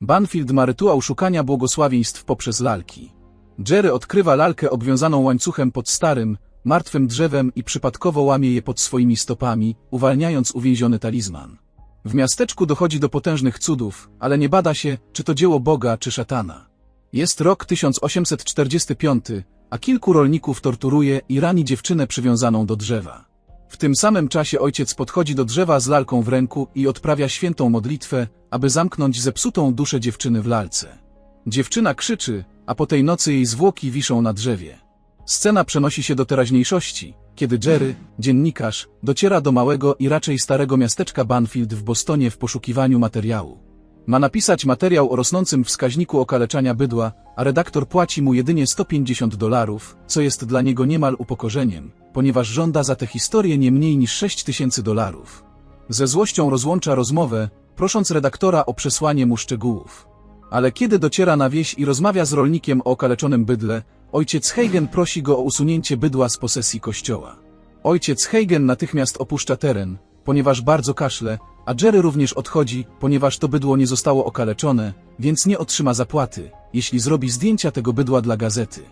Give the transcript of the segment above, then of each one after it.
Banfield ma rytuał szukania błogosławieństw poprzez lalki. Jerry odkrywa lalkę obwiązaną łańcuchem pod starym, martwym drzewem i przypadkowo łamie je pod swoimi stopami, uwalniając uwięziony talizman. W miasteczku dochodzi do potężnych cudów, ale nie bada się, czy to dzieło Boga czy szatana. Jest rok 1845, a kilku rolników torturuje i rani dziewczynę przywiązaną do drzewa. W tym samym czasie ojciec podchodzi do drzewa z lalką w ręku i odprawia świętą modlitwę, aby zamknąć zepsutą duszę dziewczyny w lalce. Dziewczyna krzyczy, a po tej nocy jej zwłoki wiszą na drzewie. Scena przenosi się do teraźniejszości, kiedy Jerry, dziennikarz, dociera do małego i raczej starego miasteczka Banfield w Bostonie w poszukiwaniu materiału. Ma napisać materiał o rosnącym wskaźniku okaleczania bydła, a redaktor płaci mu jedynie 150 dolarów, co jest dla niego niemal upokorzeniem, ponieważ żąda za tę historię nie mniej niż 6 tysięcy dolarów. Ze złością rozłącza rozmowę, prosząc redaktora o przesłanie mu szczegółów. Ale kiedy dociera na wieś i rozmawia z rolnikiem o okaleczonym bydle, ojciec Hagen prosi go o usunięcie bydła z posesji kościoła. Ojciec Hagen natychmiast opuszcza teren, ponieważ bardzo kaszle, a Jerry również odchodzi, ponieważ to bydło nie zostało okaleczone, więc nie otrzyma zapłaty, jeśli zrobi zdjęcia tego bydła dla gazety.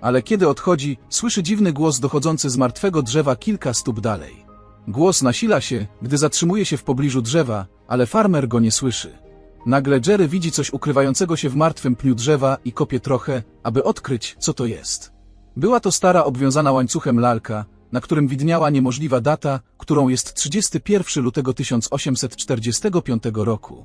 Ale kiedy odchodzi, słyszy dziwny głos dochodzący z martwego drzewa kilka stóp dalej. Głos nasila się, gdy zatrzymuje się w pobliżu drzewa, ale farmer go nie słyszy. Nagle Jerry widzi coś ukrywającego się w martwym pniu drzewa i kopie trochę, aby odkryć, co to jest. Była to stara obwiązana łańcuchem lalka, na którym widniała niemożliwa data, którą jest 31 lutego 1845 roku.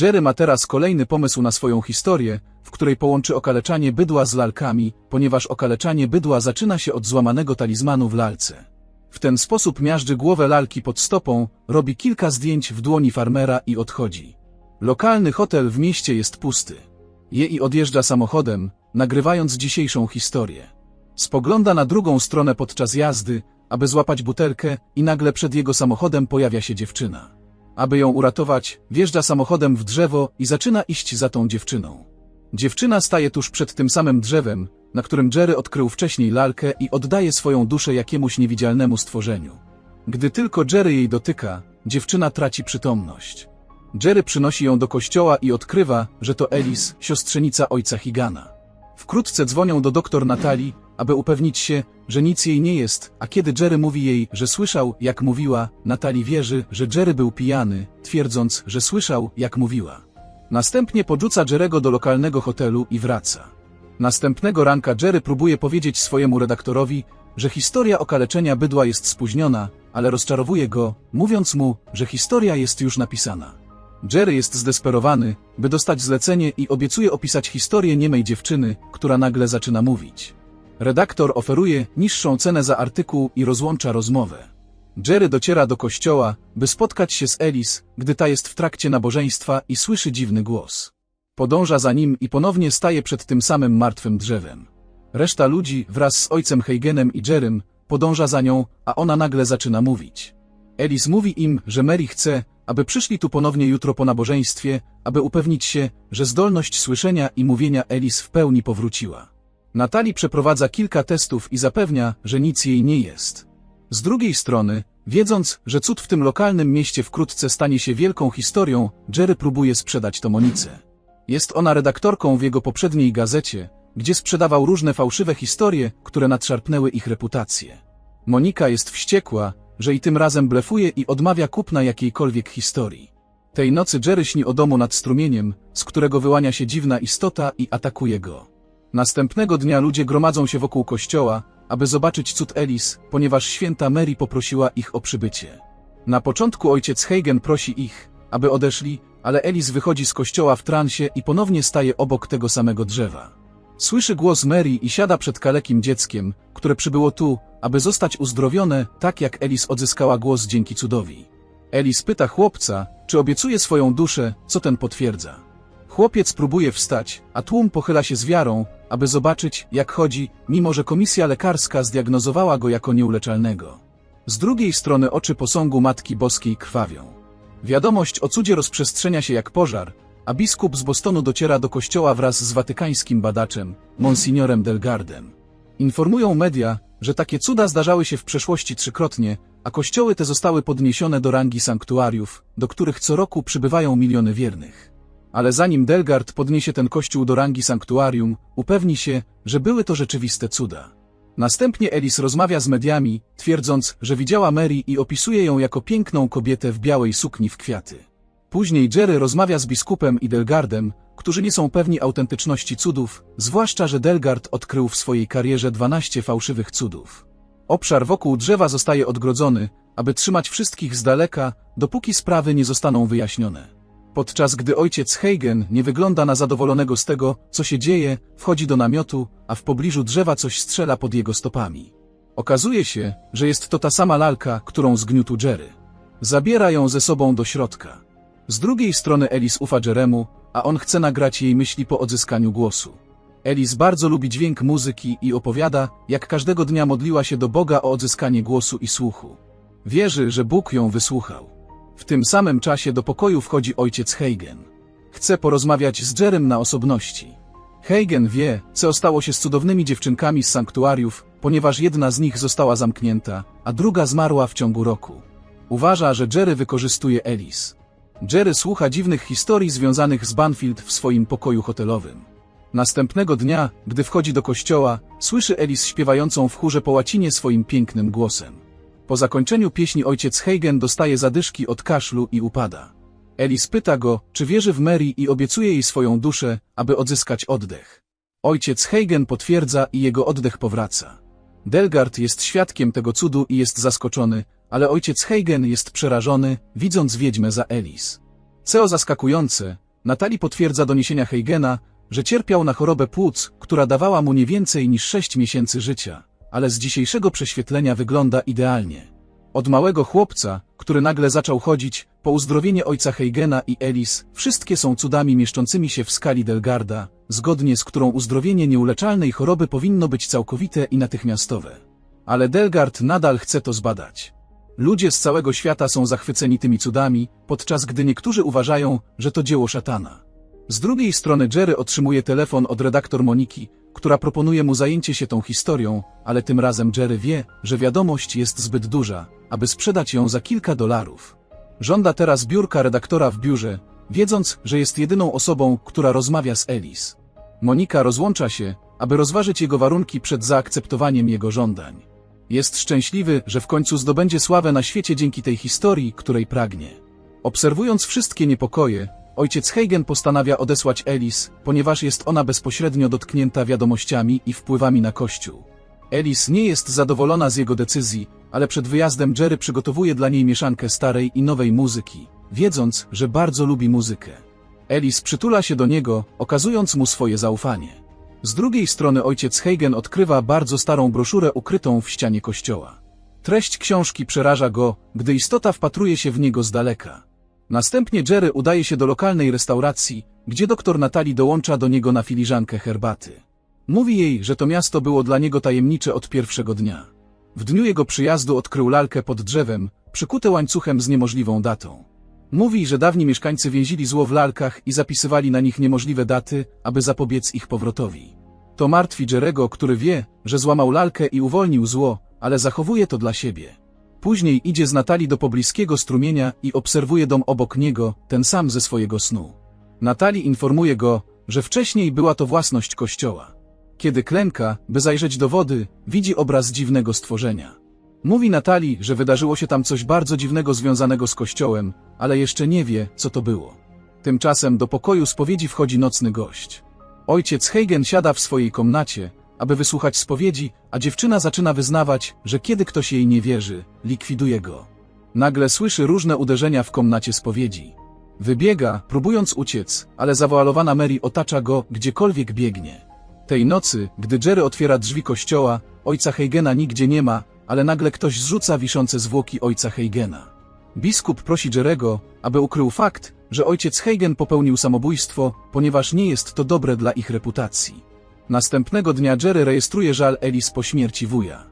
Jerry ma teraz kolejny pomysł na swoją historię, w której połączy okaleczanie bydła z lalkami, ponieważ okaleczanie bydła zaczyna się od złamanego talizmanu w lalce. W ten sposób miażdży głowę lalki pod stopą, robi kilka zdjęć w dłoni farmera i odchodzi. Lokalny hotel w mieście jest pusty. Je i odjeżdża samochodem, nagrywając dzisiejszą historię. Spogląda na drugą stronę podczas jazdy, aby złapać butelkę i nagle przed jego samochodem pojawia się dziewczyna. Aby ją uratować, wjeżdża samochodem w drzewo i zaczyna iść za tą dziewczyną. Dziewczyna staje tuż przed tym samym drzewem, na którym Jerry odkrył wcześniej lalkę i oddaje swoją duszę jakiemuś niewidzialnemu stworzeniu. Gdy tylko Jerry jej dotyka, dziewczyna traci przytomność. Jerry przynosi ją do kościoła i odkrywa, że to Elis, siostrzenica ojca Higana. Wkrótce dzwonią do doktor Natalii, aby upewnić się, że nic jej nie jest, a kiedy Jerry mówi jej, że słyszał, jak mówiła, Natalii wierzy, że Jerry był pijany, twierdząc, że słyszał, jak mówiła. Następnie podrzuca Jerego do lokalnego hotelu i wraca. Następnego ranka Jerry próbuje powiedzieć swojemu redaktorowi, że historia okaleczenia bydła jest spóźniona, ale rozczarowuje go, mówiąc mu, że historia jest już napisana. Jerry jest zdesperowany, by dostać zlecenie i obiecuje opisać historię niemej dziewczyny, która nagle zaczyna mówić. Redaktor oferuje niższą cenę za artykuł i rozłącza rozmowę. Jerry dociera do kościoła, by spotkać się z Elis, gdy ta jest w trakcie nabożeństwa i słyszy dziwny głos. Podąża za nim i ponownie staje przed tym samym martwym drzewem. Reszta ludzi wraz z ojcem Heigenem i Jerrym podąża za nią, a ona nagle zaczyna mówić. Elis mówi im, że Mary chce, aby przyszli tu ponownie jutro po nabożeństwie, aby upewnić się, że zdolność słyszenia i mówienia Elis w pełni powróciła. Natali przeprowadza kilka testów i zapewnia, że nic jej nie jest. Z drugiej strony, wiedząc, że cud w tym lokalnym mieście wkrótce stanie się wielką historią, Jerry próbuje sprzedać to Monice. Jest ona redaktorką w jego poprzedniej gazecie, gdzie sprzedawał różne fałszywe historie, które nadszarpnęły ich reputację. Monika jest wściekła, że i tym razem blefuje i odmawia kupna jakiejkolwiek historii. Tej nocy Jerry śni o domu nad strumieniem, z którego wyłania się dziwna istota i atakuje go. Następnego dnia ludzie gromadzą się wokół kościoła, aby zobaczyć cud Elis, ponieważ święta Mary poprosiła ich o przybycie. Na początku ojciec Hagen prosi ich, aby odeszli, ale Elis wychodzi z kościoła w transie i ponownie staje obok tego samego drzewa. Słyszy głos Mary i siada przed kalekim dzieckiem, które przybyło tu, aby zostać uzdrowione, tak jak Elis odzyskała głos dzięki cudowi. Elis pyta chłopca, czy obiecuje swoją duszę, co ten potwierdza. Chłopiec próbuje wstać, a tłum pochyla się z wiarą, aby zobaczyć, jak chodzi, mimo że komisja lekarska zdiagnozowała go jako nieuleczalnego. Z drugiej strony oczy posągu Matki Boskiej krwawią. Wiadomość o cudzie rozprzestrzenia się jak pożar, a biskup z Bostonu dociera do kościoła wraz z watykańskim badaczem, Monsignorem Delgardem. Informują media, że takie cuda zdarzały się w przeszłości trzykrotnie, a kościoły te zostały podniesione do rangi sanktuariów, do których co roku przybywają miliony wiernych. Ale zanim Delgard podniesie ten kościół do rangi sanktuarium, upewni się, że były to rzeczywiste cuda. Następnie Elis rozmawia z mediami, twierdząc, że widziała Mary i opisuje ją jako piękną kobietę w białej sukni w kwiaty. Później Jerry rozmawia z biskupem i Delgardem, którzy nie są pewni autentyczności cudów, zwłaszcza, że Delgard odkrył w swojej karierze 12 fałszywych cudów. Obszar wokół drzewa zostaje odgrodzony, aby trzymać wszystkich z daleka, dopóki sprawy nie zostaną wyjaśnione. Podczas gdy ojciec Heigen nie wygląda na zadowolonego z tego, co się dzieje, wchodzi do namiotu, a w pobliżu drzewa coś strzela pod jego stopami. Okazuje się, że jest to ta sama lalka, którą zgniótł Jerry. Zabiera ją ze sobą do środka. Z drugiej strony Elis ufa Jeremu, a on chce nagrać jej myśli po odzyskaniu głosu. Elis bardzo lubi dźwięk muzyki i opowiada, jak każdego dnia modliła się do Boga o odzyskanie głosu i słuchu. Wierzy, że Bóg ją wysłuchał. W tym samym czasie do pokoju wchodzi ojciec Heigen. Chce porozmawiać z Jerem na osobności. Heigen wie, co stało się z cudownymi dziewczynkami z sanktuariów, ponieważ jedna z nich została zamknięta, a druga zmarła w ciągu roku. Uważa, że Jerry wykorzystuje Elis. Jerry słucha dziwnych historii związanych z Banfield w swoim pokoju hotelowym. Następnego dnia, gdy wchodzi do kościoła, słyszy Elis śpiewającą w chórze po łacinie swoim pięknym głosem. Po zakończeniu pieśni ojciec Heigen dostaje zadyszki od kaszlu i upada. Elis pyta go, czy wierzy w Mary i obiecuje jej swoją duszę, aby odzyskać oddech. Ojciec Heigen potwierdza i jego oddech powraca. Delgard jest świadkiem tego cudu i jest zaskoczony, ale ojciec Heigen jest przerażony, widząc wiedźmę za Elis. Co zaskakujące, Natali potwierdza doniesienia Heigena, że cierpiał na chorobę płuc, która dawała mu nie więcej niż sześć miesięcy życia, ale z dzisiejszego prześwietlenia wygląda idealnie. Od małego chłopca, który nagle zaczął chodzić, po uzdrowienie ojca Heigena i Elis, wszystkie są cudami mieszczącymi się w skali Delgarda, zgodnie z którą uzdrowienie nieuleczalnej choroby powinno być całkowite i natychmiastowe. Ale Delgard nadal chce to zbadać. Ludzie z całego świata są zachwyceni tymi cudami, podczas gdy niektórzy uważają, że to dzieło szatana. Z drugiej strony Jerry otrzymuje telefon od redaktor Moniki, która proponuje mu zajęcie się tą historią, ale tym razem Jerry wie, że wiadomość jest zbyt duża, aby sprzedać ją za kilka dolarów. Żąda teraz biurka redaktora w biurze, wiedząc, że jest jedyną osobą, która rozmawia z Elis. Monika rozłącza się, aby rozważyć jego warunki przed zaakceptowaniem jego żądań. Jest szczęśliwy, że w końcu zdobędzie sławę na świecie dzięki tej historii, której pragnie. Obserwując wszystkie niepokoje, ojciec Heigen postanawia odesłać Elis, ponieważ jest ona bezpośrednio dotknięta wiadomościami i wpływami na Kościół. Elis nie jest zadowolona z jego decyzji, ale przed wyjazdem Jerry przygotowuje dla niej mieszankę starej i nowej muzyki, wiedząc, że bardzo lubi muzykę. Elis przytula się do niego, okazując mu swoje zaufanie. Z drugiej strony ojciec Heigen odkrywa bardzo starą broszurę ukrytą w ścianie kościoła. Treść książki przeraża go, gdy istota wpatruje się w niego z daleka. Następnie Jerry udaje się do lokalnej restauracji, gdzie doktor Natali dołącza do niego na filiżankę herbaty. Mówi jej, że to miasto było dla niego tajemnicze od pierwszego dnia. W dniu jego przyjazdu odkrył lalkę pod drzewem, przykute łańcuchem z niemożliwą datą. Mówi, że dawni mieszkańcy więzili zło w lalkach i zapisywali na nich niemożliwe daty, aby zapobiec ich powrotowi. To martwi Jerego, który wie, że złamał lalkę i uwolnił zło, ale zachowuje to dla siebie. Później idzie z Natali do pobliskiego strumienia i obserwuje dom obok niego, ten sam ze swojego snu. Natali informuje go, że wcześniej była to własność kościoła. Kiedy klęka, by zajrzeć do wody, widzi obraz dziwnego stworzenia. Mówi Natali, że wydarzyło się tam coś bardzo dziwnego związanego z kościołem, ale jeszcze nie wie, co to było. Tymczasem do pokoju spowiedzi wchodzi nocny gość. Ojciec Heigen siada w swojej komnacie, aby wysłuchać spowiedzi, a dziewczyna zaczyna wyznawać, że kiedy ktoś jej nie wierzy, likwiduje go. Nagle słyszy różne uderzenia w komnacie spowiedzi. Wybiega, próbując uciec, ale zawoalowana Mary otacza go, gdziekolwiek biegnie. Tej nocy, gdy Jerry otwiera drzwi kościoła, ojca Heigena nigdzie nie ma, ale nagle ktoś zrzuca wiszące zwłoki ojca Heigena. Biskup prosi Jerego, aby ukrył fakt, że ojciec Heigen popełnił samobójstwo, ponieważ nie jest to dobre dla ich reputacji. Następnego dnia Jerry rejestruje żal Elis po śmierci wuja.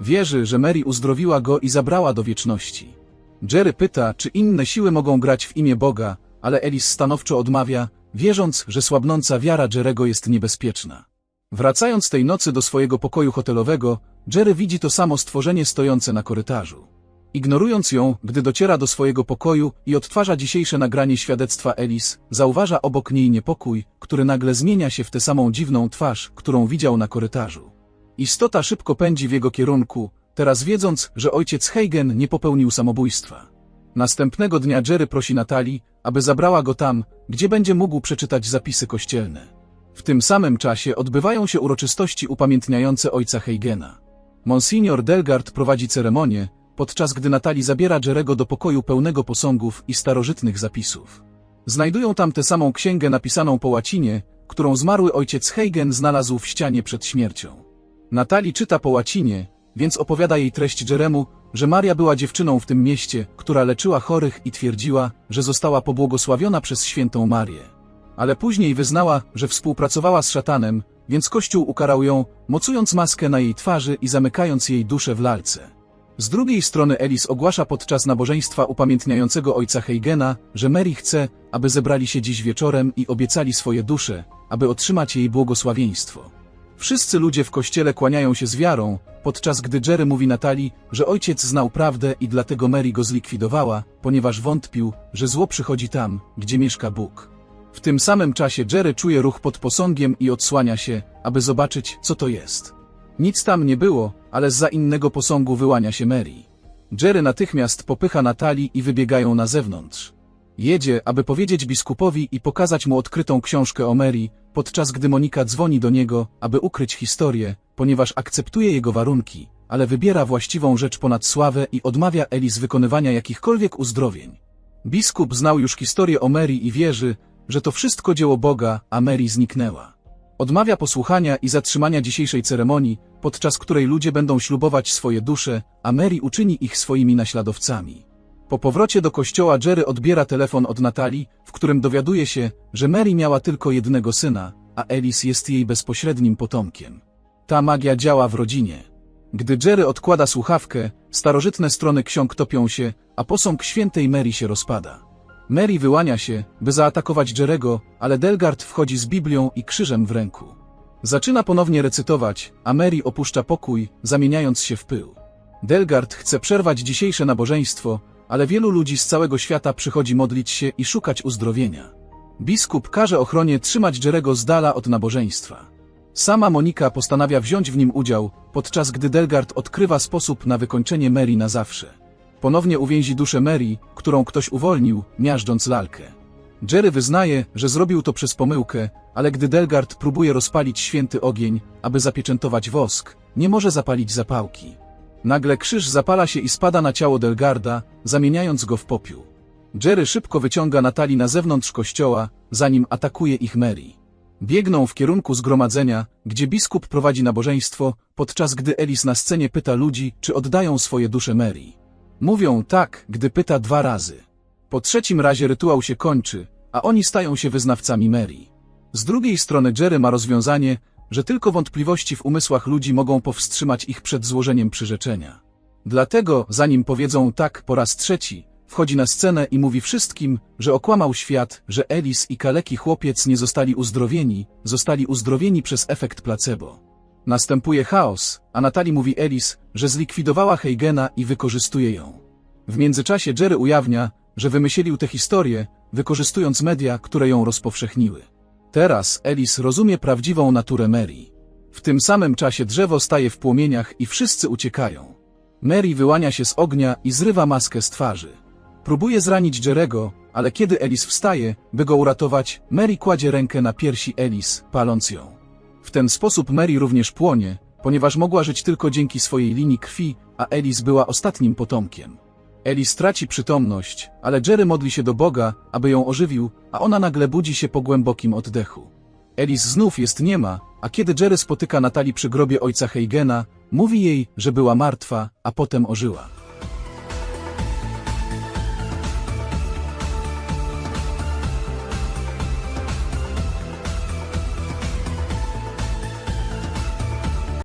Wierzy, że Mary uzdrowiła go i zabrała do wieczności. Jerry pyta, czy inne siły mogą grać w imię Boga, ale Elis stanowczo odmawia, wierząc, że słabnąca wiara Jerego jest niebezpieczna. Wracając tej nocy do swojego pokoju hotelowego, Jerry widzi to samo stworzenie stojące na korytarzu. Ignorując ją, gdy dociera do swojego pokoju i odtwarza dzisiejsze nagranie świadectwa Elis, zauważa obok niej niepokój, który nagle zmienia się w tę samą dziwną twarz, którą widział na korytarzu. Istota szybko pędzi w jego kierunku, teraz wiedząc, że ojciec Heigen nie popełnił samobójstwa. Następnego dnia Jerry prosi Natalii, aby zabrała go tam, gdzie będzie mógł przeczytać zapisy kościelne. W tym samym czasie odbywają się uroczystości upamiętniające ojca Heigena. Monsignor Delgard prowadzi ceremonię, podczas gdy Natalii zabiera Jerego do pokoju pełnego posągów i starożytnych zapisów. Znajdują tam tę samą księgę napisaną po łacinie, którą zmarły ojciec Heigen znalazł w ścianie przed śmiercią. Natalii czyta po łacinie, więc opowiada jej treść Jeremu, że Maria była dziewczyną w tym mieście, która leczyła chorych i twierdziła, że została pobłogosławiona przez świętą Marię. Ale później wyznała, że współpracowała z szatanem, więc Kościół ukarał ją, mocując maskę na jej twarzy i zamykając jej duszę w lalce. Z drugiej strony Elis ogłasza podczas nabożeństwa upamiętniającego ojca Heigena, że Mary chce, aby zebrali się dziś wieczorem i obiecali swoje dusze, aby otrzymać jej błogosławieństwo. Wszyscy ludzie w kościele kłaniają się z wiarą, podczas gdy Jerry mówi Natalii, że ojciec znał prawdę i dlatego Mary go zlikwidowała, ponieważ wątpił, że zło przychodzi tam, gdzie mieszka Bóg. W tym samym czasie Jerry czuje ruch pod posągiem i odsłania się, aby zobaczyć, co to jest. Nic tam nie było, ale za innego posągu wyłania się Mary. Jerry natychmiast popycha Natalii i wybiegają na zewnątrz. Jedzie, aby powiedzieć biskupowi i pokazać mu odkrytą książkę o Mary, podczas gdy Monika dzwoni do niego, aby ukryć historię, ponieważ akceptuje jego warunki, ale wybiera właściwą rzecz ponad sławę i odmawia Elis wykonywania jakichkolwiek uzdrowień. Biskup znał już historię o Mary i wierzy, że to wszystko dzieło Boga, a Mary zniknęła. Odmawia posłuchania i zatrzymania dzisiejszej ceremonii, podczas której ludzie będą ślubować swoje dusze, a Mary uczyni ich swoimi naśladowcami. Po powrocie do kościoła Jerry odbiera telefon od Natalii, w którym dowiaduje się, że Mary miała tylko jednego syna, a Elis jest jej bezpośrednim potomkiem. Ta magia działa w rodzinie. Gdy Jerry odkłada słuchawkę, starożytne strony ksiąg topią się, a posąg świętej Mary się rozpada. Mary wyłania się, by zaatakować Jerego, ale Delgard wchodzi z Biblią i krzyżem w ręku. Zaczyna ponownie recytować, a Mary opuszcza pokój, zamieniając się w pył. Delgard chce przerwać dzisiejsze nabożeństwo, ale wielu ludzi z całego świata przychodzi modlić się i szukać uzdrowienia. Biskup każe ochronie trzymać Jerego z dala od nabożeństwa. Sama Monika postanawia wziąć w nim udział, podczas gdy Delgard odkrywa sposób na wykończenie Mary na zawsze. Ponownie uwięzi duszę Mary, którą ktoś uwolnił, miażdżąc lalkę. Jerry wyznaje, że zrobił to przez pomyłkę, ale gdy Delgard próbuje rozpalić święty ogień, aby zapieczętować wosk, nie może zapalić zapałki. Nagle krzyż zapala się i spada na ciało Delgarda, zamieniając go w popiół. Jerry szybko wyciąga Natalii na zewnątrz kościoła, zanim atakuje ich Mary. Biegną w kierunku zgromadzenia, gdzie biskup prowadzi nabożeństwo, podczas gdy Elis na scenie pyta ludzi, czy oddają swoje dusze Mary. Mówią tak, gdy pyta dwa razy. Po trzecim razie rytuał się kończy, a oni stają się wyznawcami Mary. Z drugiej strony Jerry ma rozwiązanie, że tylko wątpliwości w umysłach ludzi mogą powstrzymać ich przed złożeniem przyrzeczenia. Dlatego, zanim powiedzą tak po raz trzeci, wchodzi na scenę i mówi wszystkim, że okłamał świat, że Elis i kaleki chłopiec nie zostali uzdrowieni, zostali uzdrowieni przez efekt placebo. Następuje chaos, a Natalie mówi Elis, że zlikwidowała Heigena i wykorzystuje ją. W międzyczasie Jerry ujawnia, że wymyślił tę historię, wykorzystując media, które ją rozpowszechniły. Teraz Elis rozumie prawdziwą naturę Mary. W tym samym czasie drzewo staje w płomieniach i wszyscy uciekają. Mary wyłania się z ognia i zrywa maskę z twarzy. Próbuje zranić Jerego, ale kiedy Elis wstaje, by go uratować, Mary kładzie rękę na piersi Elis, paląc ją. W ten sposób Mary również płonie, ponieważ mogła żyć tylko dzięki swojej linii krwi, a Elis była ostatnim potomkiem. Elis traci przytomność, ale Jerry modli się do Boga, aby ją ożywił, a ona nagle budzi się po głębokim oddechu. Elis znów jest niema, a kiedy Jerry spotyka Natalii przy grobie ojca Heigena, mówi jej, że była martwa, a potem ożyła.